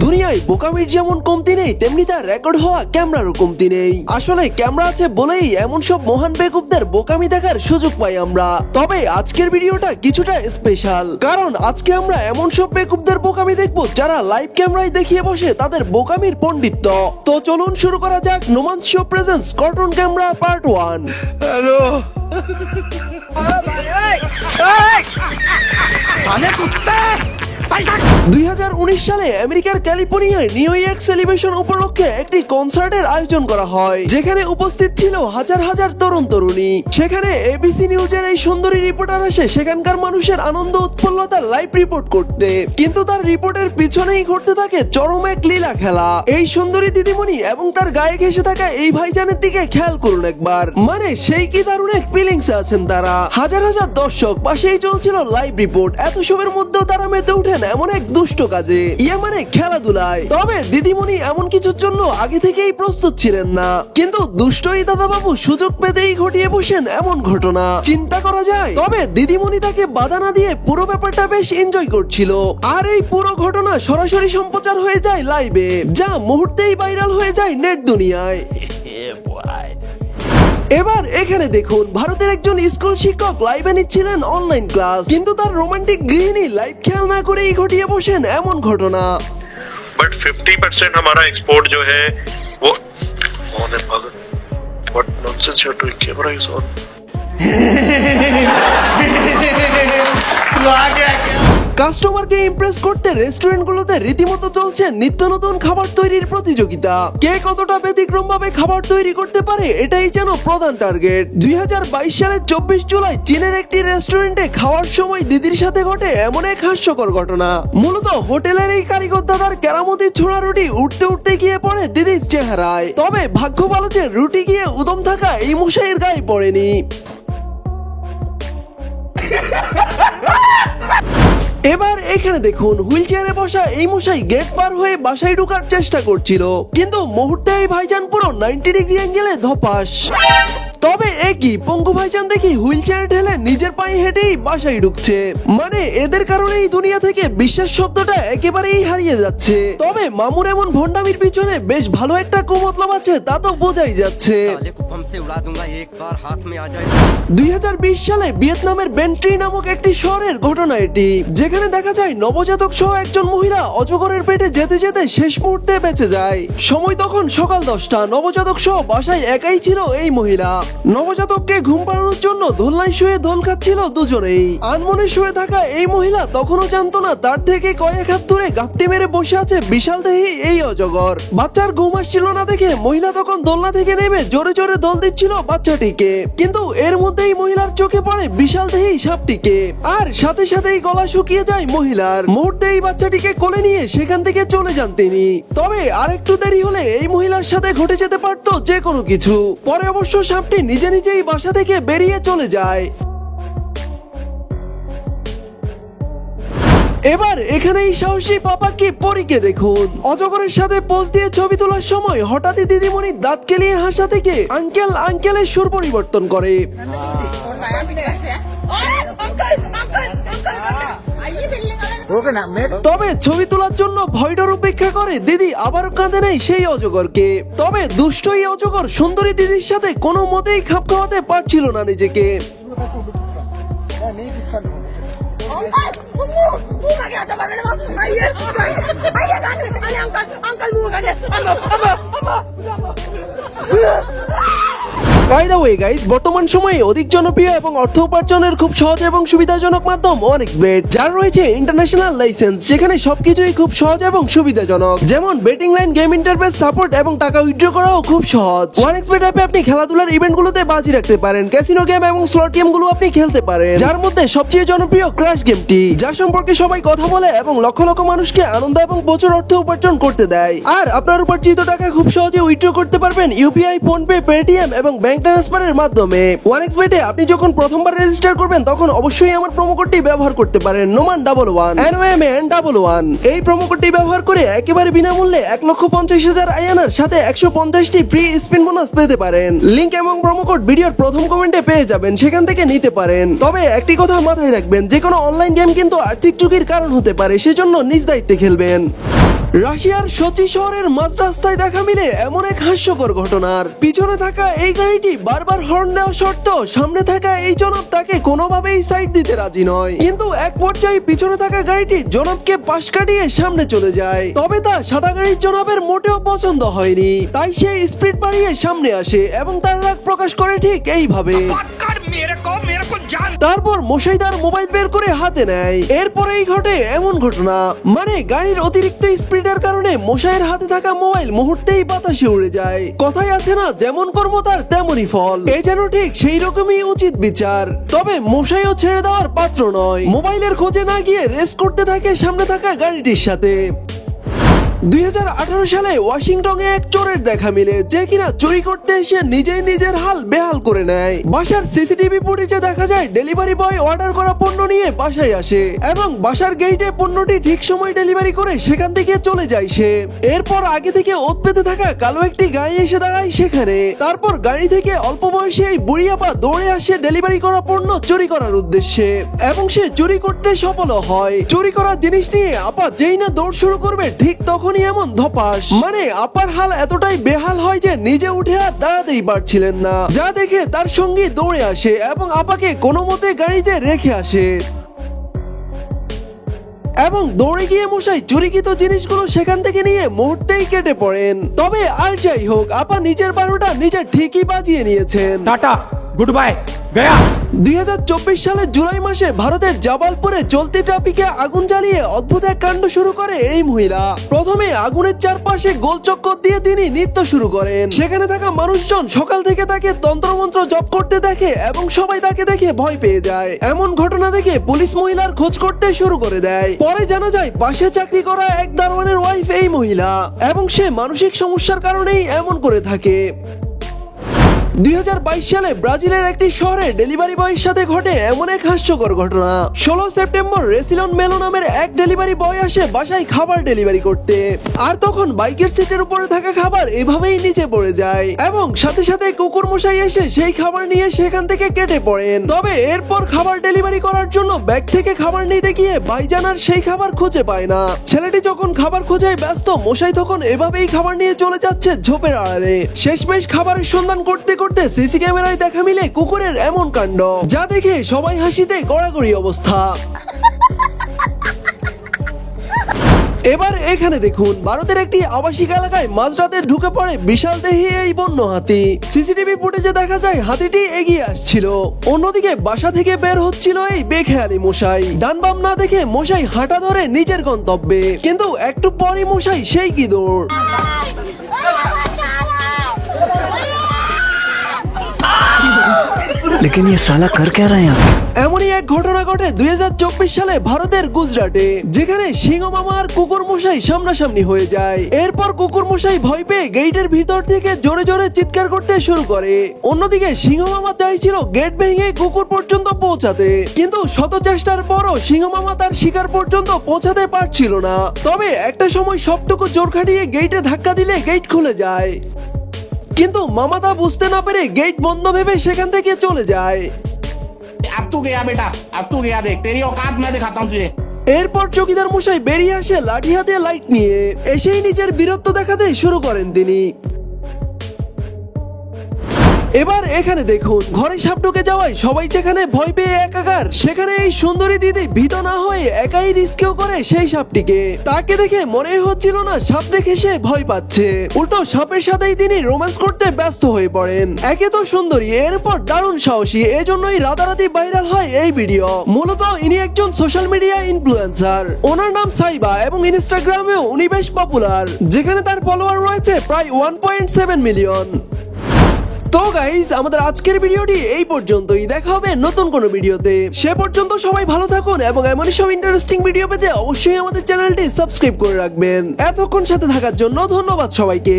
দুনিয়ায় বোকামির যেমন কমতি নেই তেমনি তার রেকর্ড হওয়া ক্যামেরারও কমতি নেই। আসলে ক্যামেরা আছে বলেই এমন সব মহান বেকুবদের বোকামি দেখার সুযোগ পাই আমরা। তবে আজকের ভিডিওটা কিছুটা স্পেশাল কারণ আজকে আমরা এমন সব বেকুবদের বোকামি দেখব যারা লাইভ ক্যামেরায় দেখিয়ে বসে তাদের বোকামির পণ্ডিত্য। তো চলুন শুরু করা যাক Noman's show presents cartoon camera part one উনিশ সালে আমেরিকার ক্যালিফোর্নিয়ায় নিউ ইয়ার সেলিব্রেশন উপলক্ষে একটি কনসার্টের আয়োজন করা হয়, যেখানে উপস্থিত ছিল হাজার হাজার তরুণ তরুণী। সেখানে এবিসি নিউজের এই সুন্দরী রিপোর্টার আসে সেখানকার মানুষের আনন্দ, উৎফুল্লতার লাইভ রিপোর্ট করতে। কিন্তু তার রিপোর্টের পিছনেই ঘটতে থাকে চরম এক লীলা খেলা। এই সুন্দরী দিদিমণি এবং তার গায়ে ঘেসে থাকা এই ভাইজানের দিকে খেয়াল করুন একবার। মানে সেই কি দারুণ এক ফিলিংস আছেন তারা। হাজার হাজার দর্শক পাশেই চলছিল লাইভ রিপোর্ট এত সবের মধ্যেও তারা মেতে উঠেন এমন এক দুষ্ট কাজে। ইয়ে মানে খেলাধুলায়। তবে দিদিমণি এমন কিছুর জন্য আগে থেকেই প্রস্তুত ছিলেন না। কিন্তু দুষ্টই দাদা বাবু সুযোগ পেতেই ঘটিয়ে বসেন এমন ঘটনা। চিন্তা করা যায়, তবে দিদিমণি তাকে বাধা না দিয়ে পুরো ব্যাপারটা বেশ এনজয় করছিল। আর এই পুরো ঘটনা সরাসরি সম্প্রচার হয়ে যায় লাইভে যা মুহূর্তেই ভাইরাল হয়ে যায় নেট দুনিয়ায়। এবার এখানে দেখুন ভারতের একজন স্কুল শিক্ষক লাইভে নিচ্ছিলেন অনলাইন ক্লাস কিন্তু তার রোমান্টিক গৃহিণী লাইভ খেয়াল না করেই ঘটিয়ে বসেন এমন ঘটনা बट 50 परसेंट हमारा एक्सपोर्ट जो है वो ऑन है मगर what nonsense you are doing camera is on तू आ गया क्या কাস্টমারকে ইমপ্রেস করতে রেস্টুরেন্টগুলোতে রীতিমতো চলছে নিত্য নতুন খাবার তৈরির প্রতিযোগিতা। কে কতটা ব্যতিক্রম ভাবে খাবার তৈরি করতে পারে, এটাই যেন প্রধান টার্গেট দুই হাজার বাইশ সালের চব্বিশ জুলাই চীনের একটি রেস্টুরেন্টে খাওয়ার সময় দিদির সাথে ঘটে এমন এক হাস্যকর ঘটনা। মূলত হোটেলের এই কারিগর দাদার কেরামতি ছোড়া রুটি উঠতে উঠতে গিয়ে পড়ে দিদির চেহারায়। তবে ভাগ্য ভালো যে রুটি গিয়ে উদম থাকা এই মশাইয়ের গায়ে পড়েনি। এবার এখানে দেখুন, হুইল চেয়ারে বসা এই মশাই গেট পার হয়ে বাসায় ঢুকার চেষ্টা করছিল। কিন্তু মুহূর্তে এই ভাইজান পুরো নাইনটি ডিগ্রি অ্যাঙ্গেলে ধপাস। তবে একই কি পঙ্কু ভাইজান দেখি হুইল চেয়ার ঢেলে নিজের পায়ে হেঁটেই বাসায় ঢুকছে। মানে এদের কারণে এই দুনিয়া থেকে বিশ্বাস শব্দটা একেবারেই হারিয়ে যাচ্ছে। তবে মামুর এমন ভন্ডামির পিছনে বেশ ভালো একটা কুমতলব আছে, তা তো বোঝাই যাচ্ছে। দুই হাজার বিশ সালে ভিয়েতনামের বেন্ট্রি নামক একটি শহরের ঘটনা এটি, যেখানে দেখা যায় নবজাতক সহ একজন মহিলা অজগরের পেটে যেতে যেতে শেষ মুহূর্তে বেঁচে যায়। সময় তখন সকাল দশটা, নবজাতক সহ বাসায় একাই ছিল এই মহিলা। নবজাতককে ঘুম পাড়ানোর জন্য দোলনায় শুয়ে দোল খাচ্ছিল দুজনেই। আনমনে শুয়ে থাকা এই মহিলা তখনও জানতো না তার থেকে কয়েক হাত দূরে গাপটি মেরে বসে আছে বিশাল দেহি এই অজগর। বাচ্চার ঘুম আসছিল না দেখে মহিলা তখন দোলনা থেকে নেমে জোরে জোরে দোল দিচ্ছিল বাচ্চাটিকে। কিন্তু এর মধ্যেই মহিলার চোখে পড়ে বিশাল দেহি সাপটিকে। আর সাথে সাথেই গলা শুকিয়ে যায় মহিলার। মুহূর্তে এই বাচ্চাটিকে কোলে নিয়ে সেখান থেকে চলে যান তিনি। তবে আরেকটু দেরি হলে এই মহিলার সাথে ঘটে যেতে পারতো যে কোনো কিছু। পরে অবশ্য সাপটি নিজে নিজেই বাসা থেকে বেরিয়ে চলে যায়। এবার এখানেই সাহসী পাপাকে পরীকে দেখুন। অজগরের সাথে পোজ দিয়ে ছবি তোলার সময় হঠাৎই দিদিমণি দাঁত কেলিয়ে হাসা থেকে আঙ্কেল আঙ্কেলের সুর পরিবর্তন করে। তবে ছবি তোলার জন্য ভয়ডর উপেক্ষা করে দিদি আবারও কাঁদে নেই সেই অজগরকে। তবে দুষ্ট এই অজগর সুন্দরী দিদির সাথে কোনো মতেই খাপ খাওয়াতে পারছিল না নিজেকে। Uncle by the way guys বর্তমান সময়ে অধিক জনপ্রিয় এবং অর্থ উপার্জনের খুব সহজ এবং সুবিধাজনক মাধ্যম অনেক্স বেট যার রয়েছে ইন্টারন্যাশনাল লাইসেন্স যেখানে সবকিছুই খুব সহজ এবং সুবিধাজনক। যেমন betting line game interface support এবং টাকা উইথড্র করাও খুব সহজ। অনেক্স বেট অ্যাপে আপনি খেলাধুলার ইভেন্টগুলোতে বাজি রাখতে পারেন ক্যাসিনো গেম এবং স্লট গেমগুলো আপনি খেলতে পারেন। যার মধ্যে সবচেয়ে জনপ্রিয় ক্র্যাশ গেমটি যা সম্পর্কে সবাই কথা বলে এবং লক্ষ লক্ষ মানুষকে আনন্দ এবং প্রচুর অর্থ উপার্জন করতে দেয়। আর আপনার উপার্জিত টাকা খুব সহজে উইথড্র করতে পারবেন ইউপিআই ফোনপে পেটিএম এবং ব্যাংক ট্রান্সফারের মাধ্যমে ওয়ানএক্স বেটে আপনি যখন প্রথমবার রেজিস্টার করবেন, তখন অবশ্যই আমার প্রোমো কোডটি ব্যবহার করতে পারেন। Noman double one N M N double one এই প্রোমো কোডটি ব্যবহার করে একেবারে বিনামূল্যে এক লক্ষ পঞ্চাশ হাজার আয়ানার সাথে একশো পঞ্চাশটি ফ্রি স্পিন বোনাস পেতে পারেন। লিংক এবং প্রোমো কোড ভিডিওর প্রথম কমেন্টে পেয়ে যাবেন, সেখান থেকে নিতে পারেন। তবে একটি কথা মাথায় রাখবেন, যে কোনো অনলাইন গেম কিন্তু আর্থিক ঝুঁকির কারণ হতে পারে, সেজন্য নিজ দায়িত্বে খেলবেন। রাশিয়ার সোচি শহরের মাঝ রাস্তায় দেখা মিলে এমন এক হাস্যকর ঘটনার। পিছনে থাকা এই গাড়িটি বারবার হর্ন দেওয়া সত্ত্বেও সামনে থাকা এই জনাব তাকে কোনোভাবেই সাইড দিতে রাজি নয়। কিন্তু এক পর্যায়ে পিছনে থাকা গাড়িটি জনাবকে পাশ কাটিয়ে সামনে চলে যায়। তবে তা সাদা গাড়ির জনাবের মোটেও পছন্দ হয়নি। তাই সে স্পিড বাড়িয়ে সামনে আসে এবং তার রাগ প্রকাশ করে ঠিক এইভাবে। তারপর মশাইদার মোবাইল বের করে হাতে নেয়। এরপরেই ঘটে এমন ঘটনা। মানে গাড়ির অতিরিক্ত স্পিডের কারণে মশাইয়ের হাতে থাকা মোবাইল মুহূর্তেই বাতাসে উড়ে যায়। কথাই আছে না, যেমন কর্ম তার তেমনই ফল। এ যেন ঠিক সেই রকমই উচিত বিচার। তবে মশাইও ছেড়ে দেওয়ার পাত্র নয়। মোবাইলের খোঁজে না গিয়ে রেস করতে থাকে সামনে থাকা গাড়িটির সাথে। দুই হাজার আঠারো সালে ওয়াশিংটনে এক চোরের দেখা মিলে যে কিনা চুরি করতে এসে নিজেই নিজের হাল বেহাল করে নেয়। বাসার সিসিটিভি ফুটেজে দেখা যায় ডেলিভারি বয় অর্ডার করা পণ্য নিয়ে বাসায় আসে এবং বাসার গেটে পণ্যটি ঠিক সময় ডেলিভারি করে সেখান থেকে চলে যায় সে। এরপর আগে থেকে ওত পেতে থাকা কালো একটি গাড়ি এসে দাঁড়ায় সেখানে। তারপর গাড়ি থেকে অল্প বয়সী এই বুড়ি আপা দৌড়ে আসে ডেলিভারি করা পণ্য চুরি করার উদ্দেশ্যে এবং সে চুরি করতে সফল হয়। চুরি করা জিনিস নিয়ে আপা যেই না দৌড় শুরু করবে ঠিক তখনই এমন ধপাস। মানে আপার হাল এতটাই বেহাল হয় যে নিজে উঠে আর দাঁড়াতেই পারছিলেন না। যা দেখে তার সঙ্গী দৌড়ে আসে এবং আপাকে কোনো মতে গাড়িতে রেখে আসে। এবং দৌড়ে গিয়ে মশাই চুরিকৃত জিনিসগুলো সেখান থেকে নিয়ে মুহূর্তেই কেটে পড়েন। তবে আর যাই হোক, আপা নিজের বারোটা নিজে ঠিকই বাজিয়ে নিয়েছেন। টাটা, গুড বাই, গয়া। দুই হাজার চব্বিশ সালের জুলাই মাসে ভারতের জাবালপুরে চলতি ট্রাফিকে আগুন জ্বালিয়ে অদ্ভুত এক কাণ্ড শুরু করে এই মহিলা। প্রথমে আগুনের চারপাশে গোল চক্কর দিয়ে তিনি নৃত্য শুরু করেন। সেখানে থাকা মানুষজন সকাল থেকে তাকে তন্ত্রমন্ত্র জপ করতে দেখে এবং সবাই তাকে দেখে ভয় পেয়ে যায়। এমন ঘটনা দেখে পুলিশ মহিলার খোঁজ করতে শুরু করে দেয়। পরে জানা যায় পাশে চাকরি করা এক দারোয়ানের ওয়াইফ এই মহিলা এবং সে মানসিক সমস্যার কারণেই এমন করে থাকে। দুই হাজার বাইশ সালে ব্রাজিলের একটি শহরে ডেলিভারি বয়ের সাথে ঘটে এমন এক হাস্যকর ঘটনা। ষোলো সেপ্টেম্বর রেসিলন মেলো নামের এক ডেলিভারি বয় আসে বাসায় খাবার ডেলিভারি করতে। আর তখন বাইকের সিটের উপরে থাকা খাবার এভাবেই নিচে পড়ে যায় এবং সাথে সাথে কুকুর মশাই এসে সেই খাবার নিয়ে সেখান থেকে কেটে পড়েন। তবে এরপর খাবার ডেলিভারি করার জন্য ব্যাগ থেকে খাবার নিতে গিয়ে ভাইজান আর সেই খাবার খুঁজে পায় না। ছেলেটি যখন খাবার খোঁজায় ব্যস্ত, মশাই তখন এভাবেই খাবার নিয়ে চলে যাচ্ছে ঝোপের আড়ালে। শেষমেশ খাবারের সন্ধান করতে করতে সিসি ক্যামেরায় দেখা মিলে কুকুরের এমন কাণ্ড, যা দেখে সবাই হাসিতে গড়াগড়ি অবস্থা। এবার এখানে দেখুন, ভারতের একটি আবাসিক এলাকায় মাঝরাতে ঢুকে পড়ে বিশাল দেহি এই বন্য হাতি। সিসিটিভি ফুটেজে দেখা যায় হাতিটি এগিয়ে আসছিল। অন্যদিকে বাসা থেকে বের হচ্ছিল এই বেখেয়ালি মশাই। ডান বাম না দেখে মশাই হাঁটা ধরে নিজের গন্তব্যে। কিন্তু একটু পরই মশাই সেই কি দৌড়। लेकिन ये साला कर क्या रहा है यहाँ पे? এমনই এক ঘটনা ঘটে দুই সালে ভারতের গুজরাটে যেখানে সিংহ মামা আর কুকুর মশাই সামনাসামনি হয়ে যায় এরপর কুকুর মশাই ভয় পেয়ে গেটের ভিতর থেকে জোরে জোরে চিৎকার করতে শুরু করে অন্যদিকে সিংহ মামা চাইছিল গেট ভেঙে কুকুর পর্যন্ত পৌঁছাতে কিন্তু শত চেষ্টার পরও সিংহ মামা তার শিকার পর্যন্ত পৌঁছাতে পারছিল না তবে একটা সময় সবটুকু জোর খাটিয়ে গেটে ধাক্কা দিলে গেট খুলে যায় কিন্তু মামা তা বুঝতে না পেরে গেট বন্ধ ভেবে সেখান থেকে চলে যায় अब तू गया बेटा अब तू गया देख तेरी औकात मैं दिखाता हूँ तुझे এরপর চকিদার মশাই বেরিয়ে আসে লাঠি হাতে লাইট নিয়ে এসেই নিজের বীরত্ব দেখাতে শুরু করেন তিনি এবার এখানে দেখুন ঘরে সাপ ঢুকে যাওয়ায় সবাই যেখানে ভয় পেয়ে একাকার, সেখানে এই সুন্দরী দিদি ভীত না হয়ে একাই রিস্কেও করে সেই সাপটিকে। তাকে দেখে মনে হচ্ছিল না সাপ দেখে সে ভয় পাচ্ছে। উল্টো সাপের সাথেই তিনি রোম্যান্স করতে ব্যস্ত হয়ে পড়েন। একে তো সুন্দরী, এরপর দারুণ সাহসী, এজন্যই রাতারাতি ভাইরাল হয় এই ভিডিও মূলত ইনি একজন সোশ্যাল মিডিয়া ইনফ্লুয়েন্সার ওনার নাম সাইবা এবং ইনস্টাগ্রামেও উনি বেশ পপুলার যেখানে তার ফলোয়ার রয়েছে প্রায় ওয়ান পয়েন্ট সেভেন মিলিয়ন তো গাইজ আমাদের আজকের ভিডিওটি এই পর্যন্তই। দেখা হবে নতুন কোন ভিডিওতে। সে পর্যন্ত সবাই ভালো থাকুন এবং এমনই সব ইন্টারেস্টিং ভিডিও পেতে অবশ্যই আমাদের চ্যানেলটি সাবস্ক্রাইব করে রাখবেন। এতক্ষণ সাথে থাকার জন্য ধন্যবাদ সবাইকে।